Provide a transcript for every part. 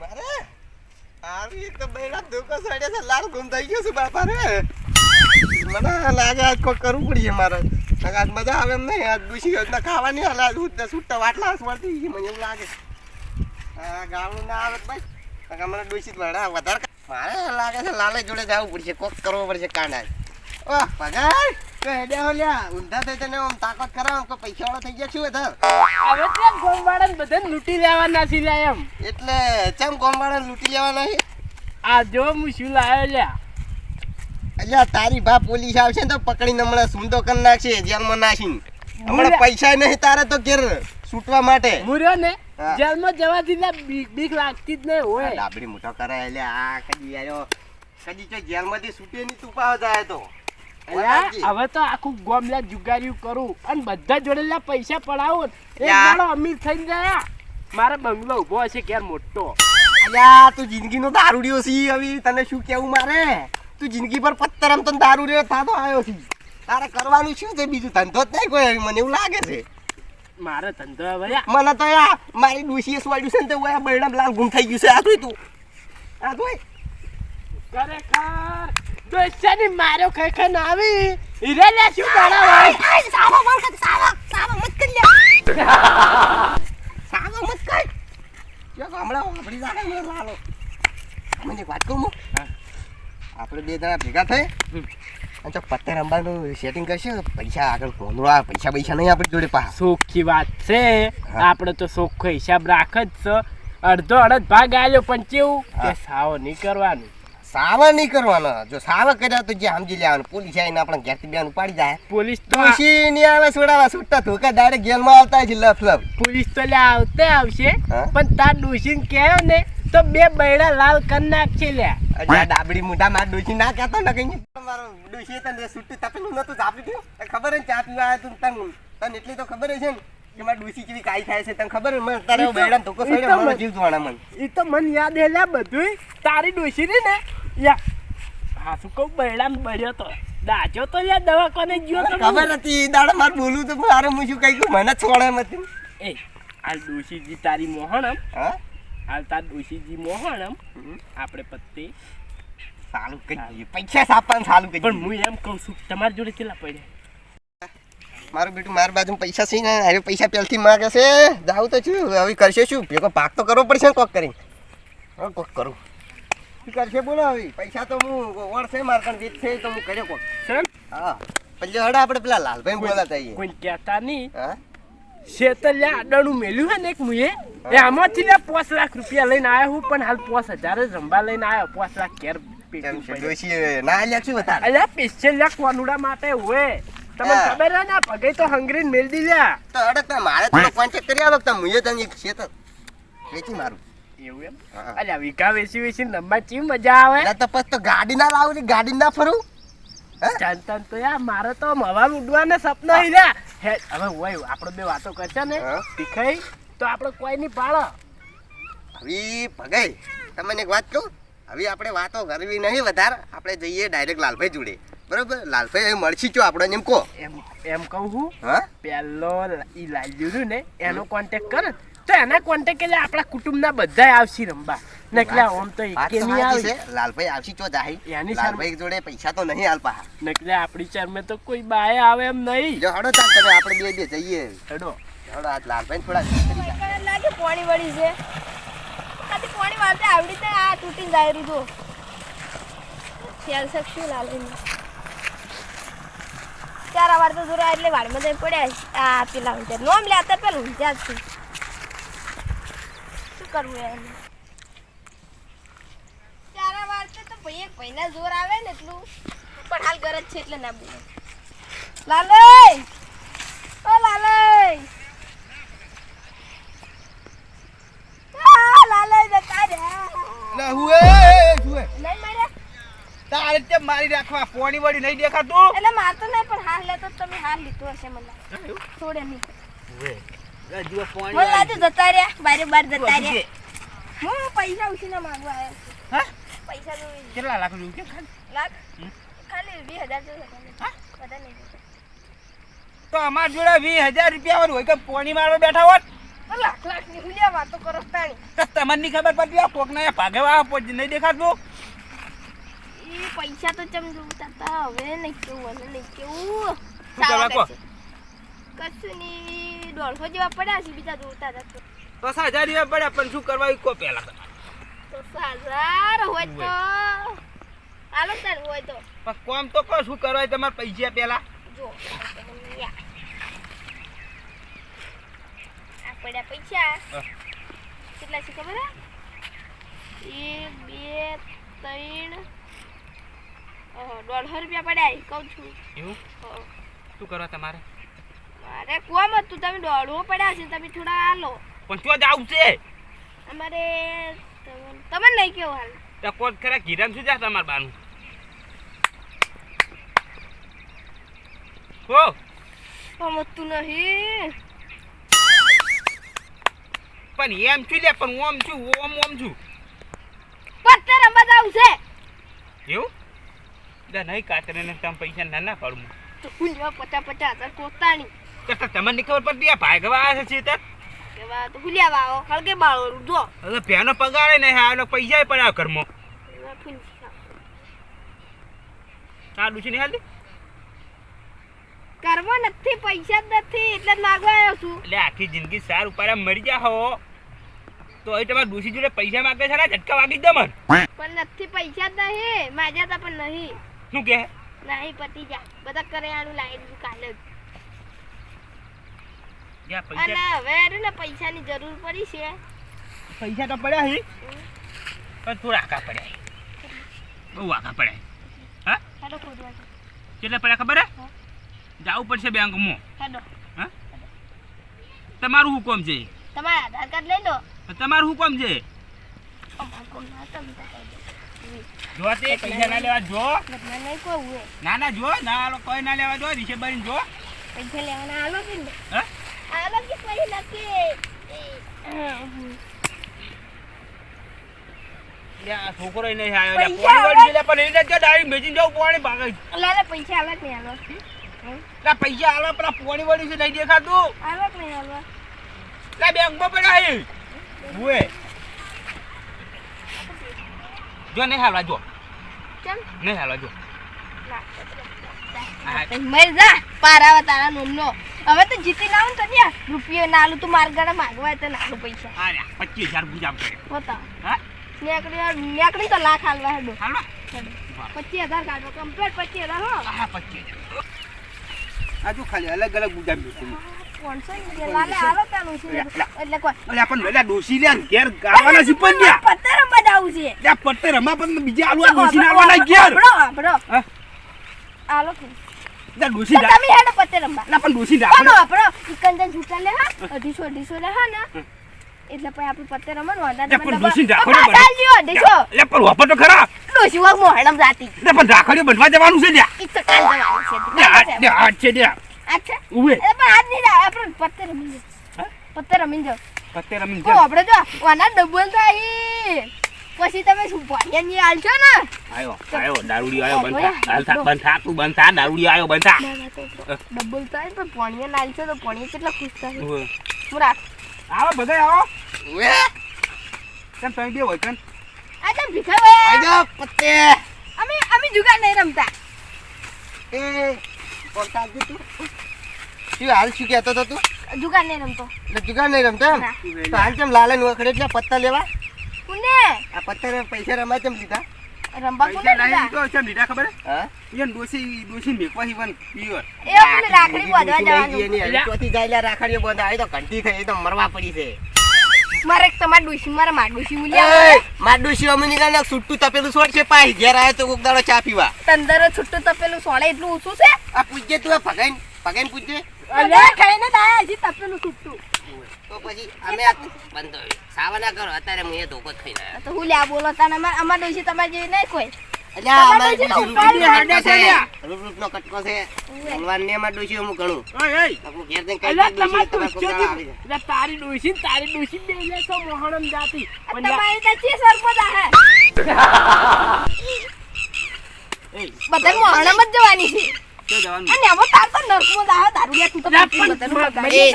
મારે? આવી એક તો બૈરા ધોકો સડે છે લાલ ગુમ થઈ ગયો છે બાપા રે. મને લાગે આજ કોઈ કરવું પડશે મારે. આજ મજા આવે એમ નહીં, આજ દુસી યોજના ખાવાની હાલ, આજ ઉઠતા છૂટતા વાટલા મળતી ગઈ મને એવું લાગે. આ ગામનું ના આવે ભાઈ. મને દુસી વડા વધારે મારે લાગે છે, લાલે જોડે જવું પડશે, કોક કરવો પડશે કાંડા ઓહ પગાર? તો હેડે હો ઊંધા થઈ તને આમ તાકાત કરાવ તો પૈસા વાળો થઈ ગયા છું વધારે હવે તે ગોમવાળાને બધા લૂંટી લેવાના છે લ્યા એમ? એટલે ચમ ગોમવાળા લૂંટી લેવાના છે? આ જો હું શું લાવ્યો લ્યા. અલ્યા તારી બા પોલીસ આવશે ને તો પકડીને હમણાં સુંદો કરી નાખશે જેલમાં નાખીને. હમણાં પૈસા નહીં તારે તો ઘેર છૂટવા માટે. મુર્યો ને. જેલમાં જવાથી લ્યા બીક બીક લાગતી જ નહીં હોય. ડાબડી મોટો કરાય એટલે આ કદી આયો. કદી તો જેલમાંથી છૂટે નહીં તું પાવ જાય તો. હવે તો આખું ગોમ લ્યા જુગાર્યું કરું. અને બધા જોડે પૈસા પડાવો. એક. દાડો અમીર થઈ ગયા. મારે બંગલો ઊભો હશે ઘેર મોટો. અલ્યા તું જિંદગીનો દારૂડિયો છી હવે. તને શું કેવું મારે? તું જિંદગી પર પત્તર આમ તને દારૂડિયો થાતો આવ્યો છી. તારે કરવાનું શું છે બીજું? ધંધો જ નહીં કોઈ મને એવું લાગે છે. મારે ધંધો હવે મને તો યા મારી ડોશીએ સ્વાડ્યું છે ને તે ઓયા બૈરામ લાલ ગુમ થઈ ગયું છે. આ જોઈ તું. આ જોઈ. ખરેખર. દોસ્તાની માર્યો ખાઈ ખાઈને આવી. હીરા લે શું દાડા હોય? સાવા મત કર જો ગામડા આપણી જાણે મે લાલો મને વાત કહું હું? આપણે બે જણા ભેગા થઈ અને જો પત્તે રમવાનું સેટિંગ કરશે પૈસા આગળ કોંદરો આ પૈસા પૈસા નહીં આપણી જોડે પાસે સોખી વાત છે. આપણે તો સોખો હિસાબ રાખ જ છે. અડધો અડધ ભાગ આલ્યો પણ કેવું? કે સાવ નહીં કરવાનું. સાવા નહીં કરવાનો. જો સાવા કર્યા તો જે સમજી લેવાનું. પોલીસ આવીને આપણે ઘેરથી બેન ઉપાડી જાય પોલીસ તો નહીં આવે છોડાવા છૂટતા ધોકા ડાયરેક્ટ જેલમાં આવતા છે લફ લફ. પોલીસ તો લે આવતે આવશે. પણ તાર ડોસીને કહે ને તો બે બૈડા લાલ કરી નાખશે લે ડાબડી મોઢા માર ડોશી ના કહેતો ને કઈ? મારો ડોશી તને સુટ્ટી તપેલું નતું ગયું તને ખબર ને ચા પીવા આવ્યો તું તને? તને એટલી તો ખબર છે ને મારી ડોશી કેવી કાઈ થાય છે? તને ખબર મને તારે બેડા ધોકો ઈ મારો જીવ જોવાના મને. તો મન યાદ હે લ્યા બધું તારી ડોસી ને યા હા શું કહું? બૈડા બળ્યો તો. દાજો તો લ્યા દવાખાને ગયો તો ખબર હતી દાડા માર બોલું તો મારે હું શું કહી મને છોડે નથી એ હાલ ડોશીજી તારી મોહણમ હા? હાલ તાર ડોશીજી મોહણમ. આપણે પત્તે. સારું કહી દઈએ. પૈસા સાપવાનું સારું કહી પણ હું એમ કહું છું તમારી જોડે કેટલા પડ્યા? મારું બેટું મારા બાજુ પૈસા છે ને હવે પૈસા પહેલથી માગે છે. જાવું તો છું. હવે કરશે શું? ભેગો પાક તો કરવો પડશે ને કોક કરી કોક કરું. કરશે બોલો હવે પૈસા તો હું વળશે મારે પણ વીજ છે તો હું કર્યો કોણ? સર? હા. પછી હડા આપણે પેલા લાલભાઈ બોલાતા આવીએ. કોઈ કહેતા નહીં. હા? શેતલ્યા અડાણું મેલ્યું હે ને એક મુએ? એ આમાંથી લે પાંચ લાખ રૂપિયા લઈને આવ્યો હું પણ હાલ પાંચ હજાર જ રંબા લઈને આવ્યો પાંચ લાખ કેર પેટી છે? ના લ્યા શું વધારે? અલ્યા સ્પેશિયલ લ્યા કોનુડા માટે હોય તમને હા. ખબર હે ને આ તો હંગરીને મેલ દી લ્યા તો હડક ના મારે થોડો કોન્ટેક્ટ કરી આવો તો મુએ તને એક તો વેચી મારું. એવું એમ. અલ્યા વીઘા વેચી વેચી રમવા ચી મજા આવે? તો પછી તો ગાડી ના લાવું ને ગાડી ના ફરું? ચાલ તો યાર મારે તો આમ હવા ઉડવાના સપના હી. લ્યા હે હવે હોય આપણે બે વાતો કરશે ને. શીખાઈ તો આપણે કોઈ નહીં પાડો હવે ભગાઈ. તમને એક વાત કહું? હવે આપણે વાતો કરવી નહીં વધારે. આપણે જઈએ ડાયરેક્ટ લાલભાઈ જોડે. બરોબર? લાલભાઈ મળશી ચો આપણે એમ કહો? એમ એમ કહું હું. હા? પહેલો ઈ રહ્યું ને એનો કોન્ટેક્ટ કરે તો એના કોન્ટેક્ટ એટલે આપણા કુટુંબના બધા આવશે રમવા. નકલા ઓમ તો એકે નહીં આવે. લાલભાઈ આવશે ચો જાહી એની લાલભાઈ જોડે પૈસા તો નહીં હાલ નકલા નકલે આપણી ચરમે તો કોઈ બાય આવે એમ નહીં. જો હડો ચાલ તમે આપણે બે બે જઈએ. હડો. હડો આજ લાલભાઈ થોડા લાગે પોણી વળી છે. આથી પોણી વાળતે આવડી તો આ તૂટી જાય રહ્યું ખ્યાલ શકશું લાલભાઈ ચાર વાર તો જોરા એટલે વાળમાં જઈ પડ્યા આ પેલા ઊંચા નોમ લેતા પેલું ઊંચા જ છે. કરવું એમ. ચાર વાર તો ભાઈ એક ભાઈના જોર આવે ને એટલું. પણ હાલ ગરજ છે એટલે ના બોલે. લાલે ઓ તારે તે મારી રાખવા પોણી વળી નહીં દેખાતું? એટલે મારતો નહીં પણ હાલ લેતો તો તમે હાલ લીધો હશે મને. થોડે નહીં. જુઓ પોણી મને લાગે જતા રહ્યા બારે બાર જતા રહ્યા. હું પૈસા ઉછીને માંગવા આવ્યો હા? પૈસા જોઈ કેટલા લાખ રૂપિયા ખાલી? લાખ? ખાલી વીસ હજાર હા? બધા નહીં તો અમાર જોડે વીસ રૂપિયા હોય કે પોણી મારવા બેઠા હોત? લાખ લાખની હુલિયા વાતો કરો તાણી. તો તમને ખબર પડતી આ કોકના ભાગવા પછી નહીં દેખાતું? પૈસા તો ચમ જોતા હવે નહીં કેવું નહીં કેવું. શું કરવા કહો? કશું નહીં દોઢસો જેવા પડ્યા છે બીજા જોતા હતા. તો. હજાર પડ્યા પણ શું કરવા કો પહેલા તો હજાર હોય તો હાલો તાર હોય તો. પણ કોમ તો કહો શું કરવા તમારે પૈસા પેલા? જો આ પડ્યા પૈસા. કેટલા છે ખબર એક બે ત્રણ દોઢસો રૂપિયા પડ્યા કહું છું. એવું? શું કરવા તમારે? મારે કોમ હતું તમે દોડવો પડ્યા છે તમે થોડા હાલો. પણ જ આવશે અમારે તમને- તમને નહીં કેવો હાલ. કોટ ખરા ગિરામ શું જા તમાર બાનું? હો. સમજતું નહીં. પણ એમ છું લે પણ ઓમ છું ઓમ ઓમ છું. પત્તર રમવા જાવું છે એવું? દા નહીં કાતરે ને તમે પૈસા ના ના પાડું. હું. પચાસ પચાસ હજાર કોતાની તમને ખબર પડતી આ ભાગવા આવે છે તે કેવા તો હુલિયા વાવો હળગે બાળો જો. હવે પેનો પગારે નહીં આનો પૈસા પડ્યા ઘરમાં. એવા આ ડૂસી નહીં હાલતી? કરવા નથી પૈસા જ નથી એટલે માગવા આવ્યો છું. એટલે આખી જિંદગી સાર ઉપાડ્યા મરી જા હો. તો અહીં તમારે ડુસી જોડે પૈસા માંગે છે ને ઝટકા વાગી દે મન. પણ નથી પૈસા જ નહીં. માજ્યા તા પણ નહીં. શું કે? નહીં પતી જા બધા કરિયાણું લાવી દીધું કાલે જા અને હવે ને પૈસાની જરૂર પડી છે. પૈસા તો પડ્યા છે પણ થોડા આખા પડ્યા બહુ આખા પડ્યા હા. કેટલા પડ્યા ખબર હે? જાવું પડશે બેંકમાં. હા? તમારું હુકમ છે? તમારા આધાર કાર્ડ લઈ લો. તમારું હુકમ છે. જો તે પૈસા ના લેવા જો. કોઈ ના ના જો. ના કોઈ ના લેવા જો. રીસે બની જો. પૈસા લેવાના આલો હા? કે પછી નથી લે આ છોકરો નહીં આવ્યો પોણી એને જો મેચીને પોણી ભાગે લાલે પૈસા આલો નહીં આલો પૈસા આલો પેલા પોણી વાળી છે નહીં દેખાતું આલો નહીં આલો લે બેંકમાં પડ્યા ઉએ જો નહીં હાલવા જો નહીં હાલવા જો મર જા પારાવા તારા નોમનો હવે તો જીતી ના આવું તો ન્યા રૂપિયો ના આલું તું માર ગાડા માગવા તો ના આલું પૈસા લે પચીસ હજાર ગુજામ કરે. બતાવ હા? નેકડી નેકડી તો લાખ હાલવા હેડો. હાલો. પચીસ હજાર કાઢો કમ્પ્લેટ પચીસ હજાર હો. હા પચીસ હજાર. આ જો ખાલી અલગ અલગ લાલે તાનું છે એટલે કોઈ અલે આપણ વેલા ડોસી લે ઘેર ગાવાના છે પણ લ્યા. પત્તર રમવા જાવું છે. લે પણ બીજા આલવા ડોસી ના આલવાના ઘેર. બરો બરો હા? આલો કે લે ડોસી તો તમે હેડો પત્તર રમવા. પણ ડોસી બરો ઇકંદન છૂટા લે હા? અઢીસો અઢીસો લે હા ને? એટલે પછી આપણે પત્તર રમવાનું વાંધા લે પણ ડોશી રાખો ને પાછા લ્યો અઢીસો લે પણ વાપર તો ખરા. ડોશી વાગ મોહણમ જાતી. લે પણ રાખડીઓ બંધવા જવાનું છે લ્યા. ઈ તો કાલ જવાનું છે. લે આ- લે આ છે ઉવે. એ પણ આજ નહીં જાય આપણે પત્તર રમી જાઓ. પત્તે રમી પત્તે રમી જા. આપણે જો વાના ડબલ થાય. પછી તમે શું ભાગ્યા ની આલશો ને? આયો આયો દારૂડી આયો બંધ થા હાલ થા બંધ તું બનતા દારૂડી આયો બંધ. ડબલ થાય પણ પોણીએ નાલશો તો પોણીએ કેટલા ખુશ થાય. હું રાખ. આવો બધા આવો. કેમ તમે બે હોય કેમ? આ તમે ભીખા ભાઈ આજો પત્તે. અમે અમે જુગાર નહીં રમતા. એ બોલતા આવજો તું શું હાલ શું કહેતો તો તું? જુગાર નહીં રમતો. એટલે જુગાર નહીં રમતો એમ? તો હાલ કેમ લાલે નોખડે એટલે પત્તા લેવા? કોને? આ પથ્થર પૈસા રમાય ચમ લીધા રમવા કોને પૈસા દીધા? તો ચમ લીધા ખબર? હે? ઈયન ડોસી ડોસી મેકવા ઈવન પીવર એ આપણે રાખડી બાંધવા જવાનું. ચોથી જાયલા રાખડીઓ બંધ આવી તો ઘંટી થઈ તો મરવા પડી છે. મારે એક તમારે મારા મારે માર ડોશી મુલ્યા એ માડું શિવ અમેરિકા છૂટું તપેલું સોળ છે પાઈ ઘેર આવે તો કોક દાડો ચા પીવા. તંદર છૂટું તપેલું સોળે એટલું ઓછું છે? આ પૂજ્ય તું ભગાઈ ભગાઈ પૂજ્ય અલ્યા ખાઈને દાયા હજી તપેલું છૂટું. તો પછી અમે આ સાવા ના કરો અત્યારે હું એ ધોકો જ ખાઈને તો હું લ્યા બોલો તાને અમાર અમાર ડોશી તમારે જેવી નહીં કોઈ. એટલે અમારે તમારે ડોશી જેને રૂપ ઉપાડી કટકો છે. રૂપ રૂપનો કટકો છે. ભગવાનને એમાં ડોશી અમુક ઘણું. ઓય ઓય હું ઘેર જઈને ડોશી તમાર આવી એટલે તારી ડોશી તારી ડોશી બે લે તો મોહણમ જાતી. તમારી તો ચી સરપંચ આહે જાય. મોહણમ જ જવાની છે. જવાનું? અને એમાં તાર તો નરકમાં દાહે દારૂડિયા તું તો ડેડી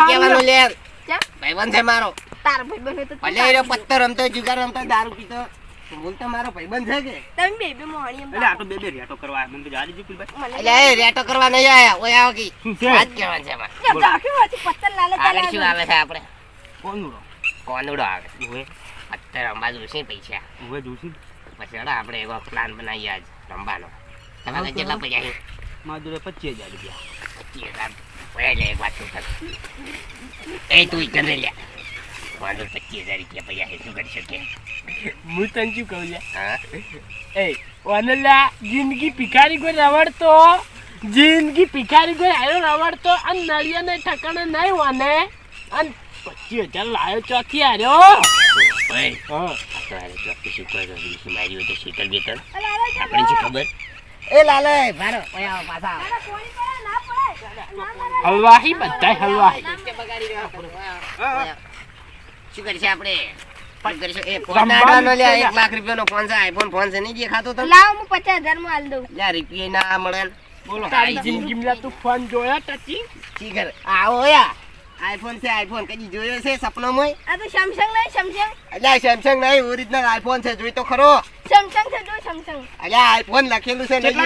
કહેવાનું લે ચા ભાઈબંધ છે મારો. તારો ભાઈબંધ હોય ભલે એ પત્તર રમતો જુગાર રમતો દારૂ પીતો મારો ભાઈબંધ છે કે? તમે બે બે મોહણી એટલે આ તો બે બે રેટો કરવા આવ્યા. મને તો જવા દેજો કુલભાઈ. એટલે એ રેટો કરવા નહીં આયા ઓય આવો કી. છે? છે એમાં. જો દાખી પત્તર લાલે આગળ શું આવે છે આપણે? કોનુડો? કોનુડો આવે. ઉવે, પત્તર રમવા જોશે પૈસા. જોશી. પછી હેડો આપણે એવો પ્લાન બનાવીએ આજ. રમવાનો. તમારે કેટલા પૈસા છે? મારા જોડે 25,000 રૂપિયા. પચીસ હજાર. શું કર એ તું ઈ કરે લે. વાંધો પચીસ હજાર રૂપિયા પૈયા છે શું કરી શકીએ? હું તને શું કહું લે હા? એ ઓનલા જિંદગી ભિખારી કોઈ રવડતો? જિંદગી ભિખારી કોઈ આવ્યો રવડતો? અને નળિયાને ઠકાણે નહીં વાને? અને પચીસ હજાર લાયો ચોથી હાર્યો ઓય હા. આ તો હારે ચોખ્ખી શું કરે વીસી મારી હોય તો શીતલ બેતલ. અલા અલા જા આપણે ખબર? એ લાલે ભારો ઓય આવો પાછા હલવાહી બધા હલવાહી. શું કરીશું આપણે? છે એક લાખ રૂપિયાનો ફોન છે આઈફોન ફોન છે નહીં દેખાતો તો લાવ હું પચાસ હજારમાં હાલ દઉં. લ્યા રૂપિયા ના મળે બોલો. તારી જિંદગીમાં તું ફોન જોયો ટચી? છે આવો આઈફોન છે આઈફોન કદી જોયો છે સપનામાં આ તો સેમસંગ નહીં સેમસંગ અલ્યા સેમસંગ નહીં ઓરિજિનલ આઈફોન છે જોઈ તો ખરો. સેમસંગ છે જો સેમસંગ અલ્યા આઈફોન લખેલું છે નહીં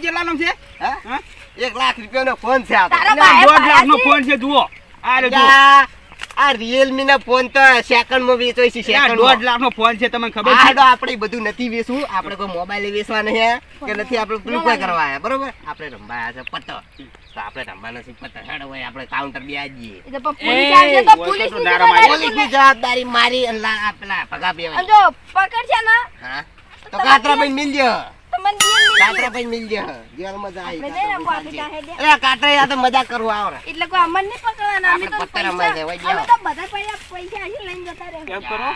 કેટલાનો છે? છે? હા? એક લાખ રૂપિયાનો ફોન છે ભાઈ દોઢ લાખનો? ફોન છે જુઓ. આ રિયલમી ના ફોન તો સેકન્ડમાં વેચાય છે સેકન્ડ દોઢ લાખનો ફોન છે તમને ખબર છે? તો આપણે બધું નથી વેચવું. આપણે કોઈ મોબાઈલ વેચવા નહીં કે નથી આપણે પેલું કોઈ કરવા આવ્યા બરોબર? આપણે રમવા આવ્યા છે પતો તો આપણે રમવા નથી પત્તો હેડો હોય આપણે કાઉન્ટર બે આજીએ પોલીસની. જવાબદારી મારી અને લા- પેલા પકડશે ને? હા? તો કાતરાભાઈ મિલજો મને. અરે કરવા આવો એટલે કોઈ નહીં પકડવાના અમે તો પૈસા અમે તો બધા પૈસા પૈસા અહીં લઈને જતા રહે કરો.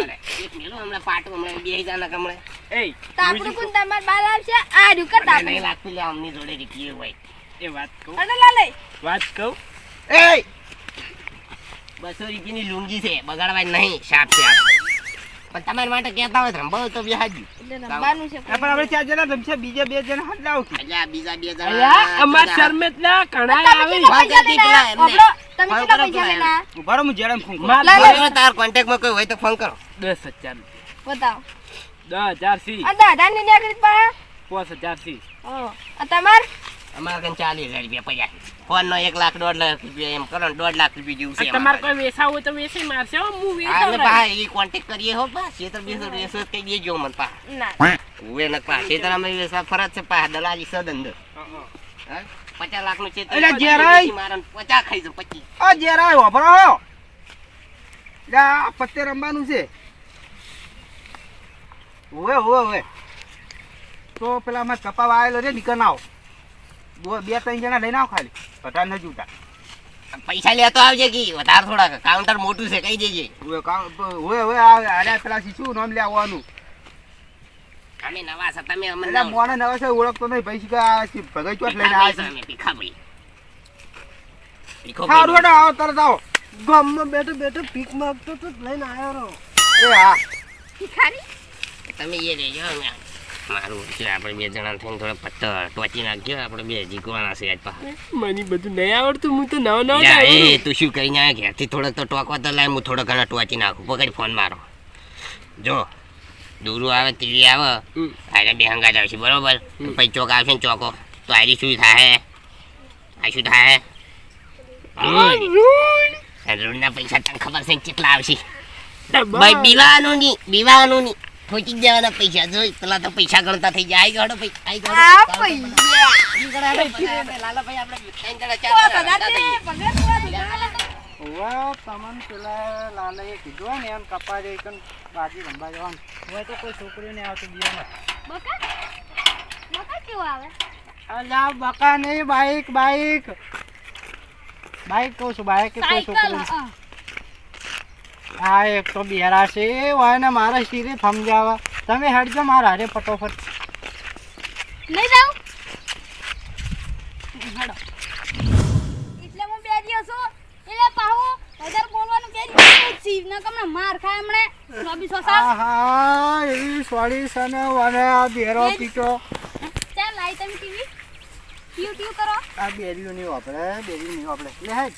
કરે. એક મેલું હમણાં પાટું હમણાં બેસી જાના કમળે. એ તો આપણું તમાર બાર આવશે આ નહીં લાગતું લે અમની જોડે રીકીએ હોય એ વાત કહું અને લાલે વાત કહું એય! બસો રૂપિયાની લુંગી છે બગાડવા નહીં શાપ છે આ. પણ તમારા માટે કહેતા હોય તો તો વ્યાજી એટલે છે પણ આપણે ચાર જણા રમશે બીજા બે જણા લાવો એટલે બીજા બે જણા અમાર શર્મેતલા ઘણા તમે આવી. કેટલા પૈસા લેના? તમે ફોન કરો તાર કોન્ટેક્ટ લેના? ઊભા રહો, હું જયારે ફોન કરું. તાર કોન્ટેક્ટમાં કોઈ હોય તો ફોન કરો. દસ હજાર. બતાવો. દસ હજાર સી. આ દાદા ની નીકળી પા પાંચ હજાર સી. આ તમાર? અમારે કઈ ચાલીસ હજાર રૂપિયા પડ્યા ફોન નો એક લાખ દોઢ લાખ રૂપિયા એમ કરો ને દોઢ લાખ રૂપિયા જેવું છે તમારે કોઈ વેસા હોય તો વેસી મારશે હો હું હા, વેચાવ પા એ કોન્ટેક્ટ કરીએ હો પા શેતર બેસર વેસો કઈ દેજો મને પા ના. હું એને પા શેતર અમે વેસા ફરજ છે પા દલાલી સદ અંદર હા? પચાસ લાખનું છે એટલે જેરાય. મારા પચાસ ખાઈ જો પચીસ. ઓ ઊભા રહો. લે, આ પત્તે રમવાનું છે. ઓવે ઓવે ઓવે તો પેલા અમારે કપાવા આવેલો છે નીકળ આવો. બે ત્રણ જણા લઈને આવો ખાલી. વધારે નથી જૂટા પૈસા લેતો આવજે કી વધારે થોડા કાઉન્ટર મોટું છે કઈ દેજે. કાં- ઓવે આ આર્યા પેલા શું નામ લેવાનું અમે નવા છે તમે અમને એટલે મોને નવા છે ઓળખતો નહીં પૈસા શી ભગાઈ ચોટ લઈને આવે છે. છે ભીખોભાઈ. સારું હેડો આવો તરત આવો. ગામમાં બેઠો બેઠો પીક માંગતો તો લઈને આવ્યો રહો એ હા. ભીખારી? તમે એ લેજો અમે મારું છે આપણે બે જણા થઈને થોડા પત્તર ટોચી નાખ્યો આપણે બે જીકવાના છે આજ પાસે મને બધું નહીં આવડતું હું તો નવ નવ એ તું શું કરીને આવ્યા ઘેરથી થોડોક તો ટોકવા તો લાય હું થોડો ઘણા ટોચી નાખું. પકડી ફોન મારો. જો દૂરું આવે તીરી આવે હમ. બે હંગાત આવશે બરોબર? પછી ચોક આવશે ને ચોકો. તો આજે શું થાય આ શું થાય ના પૈસા તને ખબર છે કેટલા આવશે? બીવાનું નહીં બીવાનું નહીં ઠોકી દેવાના પૈસા જોઈ પેલા તો પૈસા ગણતા થઈ જાય આઈ ગણો ભાઈ આઈ ગણો આ પૈસા. આપણે ત્રણ જણા, ચાર તમને પેલા લાલાએ કીધું ને એમ કપા જઈ કન બાજી રંબા જવાનું. હોય તો કોઈ છોકરીઓ ને આવતું બીજામાં બકા? બકા કેવું આવે? અલા બકા નહીં બાઈક બાઈક. બાઈક કહું છું બાઈક કે કોઈ સાયકલ છોકરી. હા. હા એક તો બેરા છે ને મારા શીરે સમજાવા. તમે હેડજો મારા હારે ફટોફટ. નહીં જાઉં એટલે હું બે દિવસ છું. એટલે પાહુ વધારે બોલવાનું બે દિવસ જીવ ન કમને માર ખાય હમણે. ચોવીસ સોસા. આહા એવી સોળી છે ને અને આ બેરો પીટો. ચાલ લાઈ તમે ટીવી. ટ્યુ ટ્યુ કરો. આ બેરીઓ નહીં વાપરે બેરીઓ નહીં વાપરે. લે હેડ.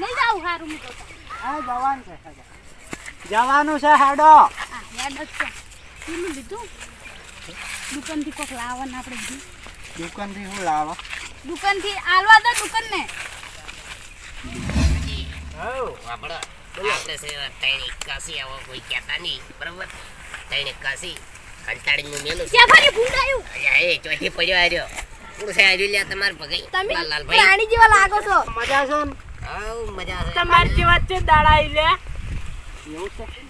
નહીં જાવું હારું હું તો હા જવાનું છે જવાનું છે. હેડો. આ છે. પેલું લીધું? દુકાનથી કોક લાવવાનું આપણે બધું દુકાનથી હું લાવો? દુકાનથી આલવા દો દુકાનને. વાપરો. આપણે છે ત્રણ એકાસી આવો કોઈ કહેતા નહીં બરોબર? ત્રણ એકાસી કંટાળીનું મેલું છે. ફરી ભૂંડાયું અલ્યા, એ ચોથી પડ્યો આવ્યો કોણ છે આર્યો લ્યા તમાર ભગાઈ. તમે લાલ લાલભાઈ પ્રાણી જેવા લાગો છો. મજા છે તમારી જેવા છે? દાડા લે.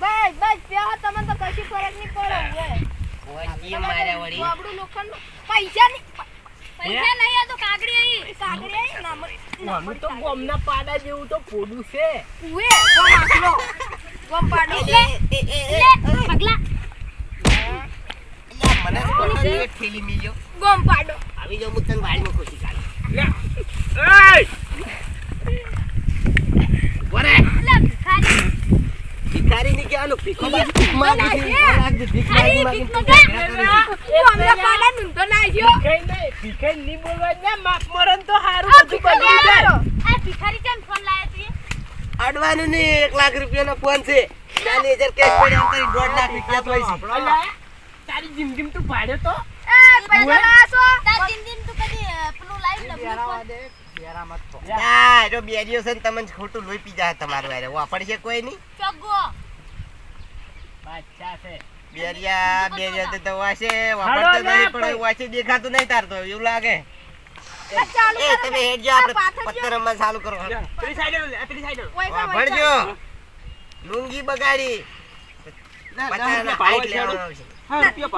બસ બસ તમને તો કશી ફરક નહીં પડે માર્યા વળી. આપણું લોખંડ પૈસા નહીં. પૈસા નહીં આ તો કાગડી આવી. કાગડી આઈ ના. તો ગોમના પાડા જેવું તો પોડું છે. ઉએ ગમ આખલો. ગમ પાડો. લે પગલા. મને જ ઠેલી મિલ્યો ગમ પાડો. આવી જાઉં હું તને વાડીમાં ખુશી કાઢો લે ભિખારી ભિખારી ની કહેવાનું ભીખ માંગી છે. અરે ભીખ મગા તું અમને પાડા નૂંધો નાખ્યો ભીખાઈ નહીં ભીખાઈ નહીં બોલવા દે માપ મરણ તો હારું બધું બગડી જાય આ ભિખારી કેમ ફોન લાયા તું અડવાનું ને એક લાખ રૂપિયાનો ફોન છે ચાલીસ કેશ પડ્યા લાખ રૂપિયા તો છે તારી તું ભાડ્યો તો એ પૈસા લાસો તાર તું કદી પેલું જો છે ને તમને ખોટું લોહી પી જાય તમારું આરે વાપરશે કોઈ નહીં બાદશાહ છે. બેરિયા બેરિયા તો તો વાસે વાપરતો નહીં પણ પણ- દેખાતું નહીં તાર તો એવું લાગે. એ તમે હેડજો આપણે પાછળ રમવા ચાલુ કરો. પેલી સાઈડે પેલી સાઈડે લે. ઓય પણ વાપરજો. લુંગી બગાડી. ના, લેવાનો આવશે. હા, રૂપિયા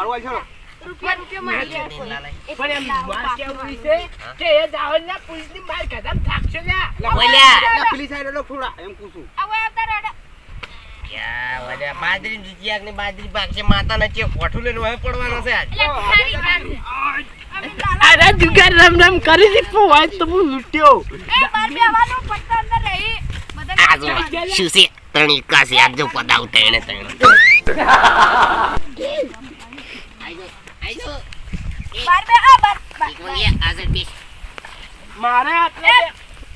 રૂપિયા રૂપિયા મારી ગયા પણ એમ વાત કેવું છે કે એ દાહોદના પોલીસની માર ખાધા થાકશો લ્યા. બોલ્યા. પેલી સાઈડ થોડા, એમ પૂછું. હવે આવતા રેડો બાજરી પાકશે માતાના ચે કોઠું લઈને પડવાનો છે આજ? અરે જુગાર રમ રમ કરી તો હું લૂટ્યો. એ અંદર રહી. બધા શું ત્રણ એકાસી આપજો પદાવ ત્રણે ત્રણ મારે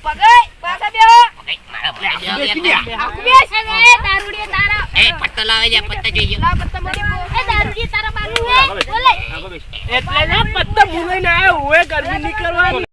પગાઈ પાછા બે મારા ભાઈ બે લે. આખું બેસ એ દારૂડિયા તારા એ પત્તો લાવે છે પત્તો જોઈએ લા પત્તા બો એ તારા હે બોલે એટલે ને પત્તા ભૂલાઈને આવ્યો હોય ગરમી ની